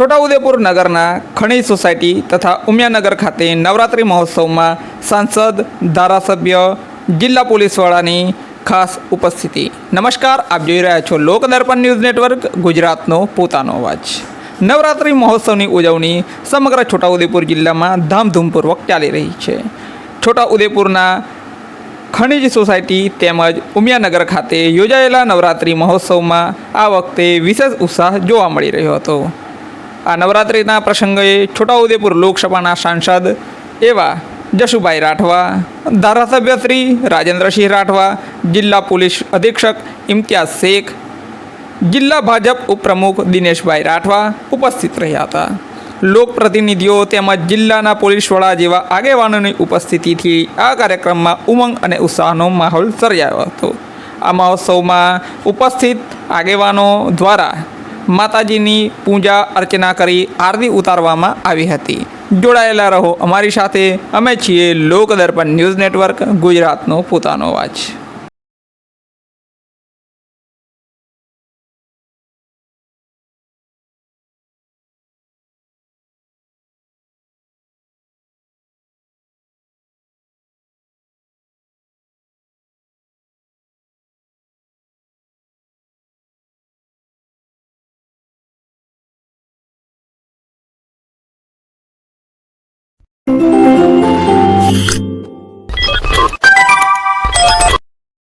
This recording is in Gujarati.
છોટાઉદેપુર નગરના ખણી સોસાયટી તથા ઉમિયાનગર ખાતે નવરાત્રિ મહોત્સવમાં સાંસદ, ધારાસભ્ય, જિલ્લા પોલીસ વડાની ખાસ ઉપસ્થિતિ. નમસ્કાર, આપ જોઈ રહ્યા છો લોકદર્પણ ન્યૂઝ નેટવર્ક, ગુજરાતનો પોતાનો અવાજ. નવરાત્રિ મહોત્સવની ઉજવણી સમગ્ર છોટાઉદેપુર જિલ્લામાં ધામધૂમપૂર્વક ચાલી રહી છે. છોટાઉદેપુરના ખનિજ સોસાયટી તેમજ ઉમિયાનગર ખાતે યોજાયેલા નવરાત્રિ મહોત્સવમાં આ વખતે વિશેષ ઉત્સાહ જોવા મળી રહ્યો હતો. આ નવરાત્રિના પ્રસંગે છોટાઉદેપુર લોકસભાના સાંસદ એવા જશુભાઈ રાઠવા, ધારાસભ્ય શ્રી રાજેન્દ્રસિંહ રાઠવા, જિલ્લા પોલીસ અધિક્ષક ઇમ્તિયાઝ શેખ, જિલ્લા ભાજપ ઉપપ્રમુખ દિનેશભાઈ રાઠવા ઉપસ્થિત રહ્યા હતા. લોકપ્રતિનિધિઓ તેમજ જિલ્લાના પોલીસ વડા જેવા આગેવાનોની ઉપસ્થિતિથી આ કાર્યક્રમમાં ઉમંગ અને ઉત્સાહનો માહોલ સર્જાયો હતો. આ મહોત્સવમાં ઉપસ્થિત આગેવાનો દ્વારા માતાજીની પૂજા અર્ચના કરી આરતી ઉતારવામાં આવી હતી. જોડાયેલા રહો અમારી સાથે. અમે છીએ લોકદર્પણ ન્યૂઝ નેટવર્ક, ગુજરાતનો પોતાનો અવાજ 嗯。